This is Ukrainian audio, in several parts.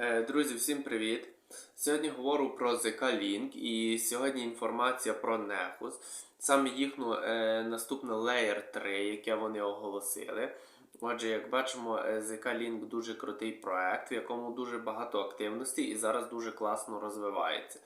Е, Друзі, всім привіт! Сьогодні говорю про ZK Link і сьогодні інформація про Nefus, саме їхню е, наступну Layer 3, яке вони оголосили. Отже, як бачимо, е, ZK Link дуже крутий проект, в якому дуже багато активності і зараз дуже класно розвивається.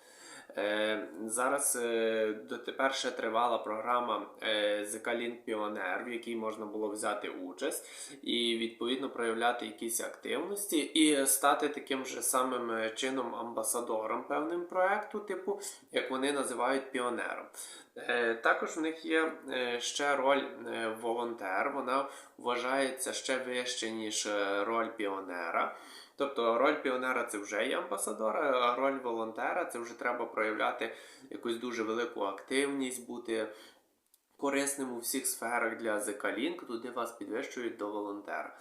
Е, Зараз е, дотепер ще тривала програма е, ZK Link Pioneer, в якій можна було взяти участь і відповідно проявляти якісь активності, і стати таким же самим е, чином амбасадором певним проекту, типу, як вони називають піонером. Е, Також в них є е, ще роль е, волонтер, вона вважається ще вище, ніж е, роль піонера. Тобто роль піонера це вже є амбасадор, а роль волонтера це вже треба проявляти якусь дуже велику активність, бути корисним у всіх сферах для Link, туди вас підвищують до волонтера.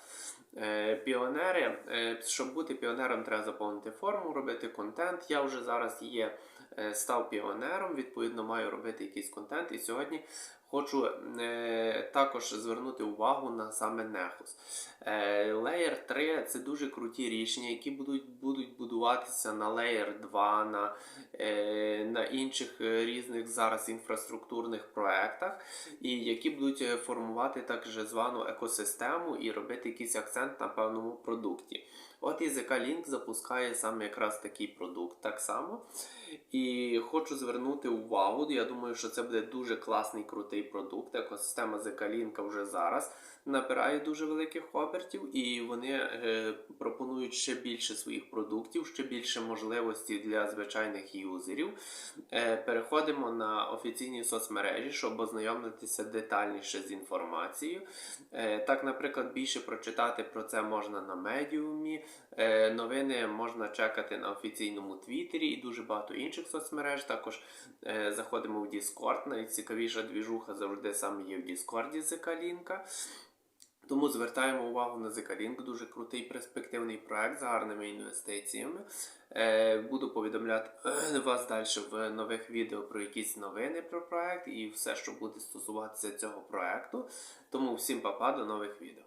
Е, Піонери, е, щоб бути піонером, треба заповнити форму, робити контент. Я вже зараз є, е, став піонером, відповідно, маю робити якийсь контент. І сьогодні хочу е, також звернути увагу на саме Nexus. Е, Layer 3 це дуже круті рішення, які будуть, будуть будуватися на Layer 2, на, е, на інших е, різних зараз інфраструктурних проектах, і які будуть е, формувати так звану екосистему і робити якийсь акцент на певному продукті. От і ZK Link запускає саме якраз такий продукт так само. І хочу звернути увагу. Я думаю, що це буде дуже класний крутий продукт. Екосистема Link вже зараз набирає дуже великих обертів, і вони е, пропонують ще більше своїх продуктів, ще більше можливостей для звичайних юзерів. Е, переходимо на офіційні соцмережі, щоб ознайомитися детальніше з інформацією. Е, так, наприклад, більше прочитати про це можна на медіумі. Новини можна чекати на офіційному Твіттері і дуже багато інших соцмереж. Також заходимо в Discord. Найцікавіша двіжуха завжди саме є в Discord Зекалінка. Тому звертаємо увагу на Zika-Link, дуже крутий перспективний проект з гарними інвестиціями. Е, Буду повідомляти е, вас далі в нових відео про якісь новини про проект і все, що буде стосуватися цього проекту. Тому всім папа, до нових відео.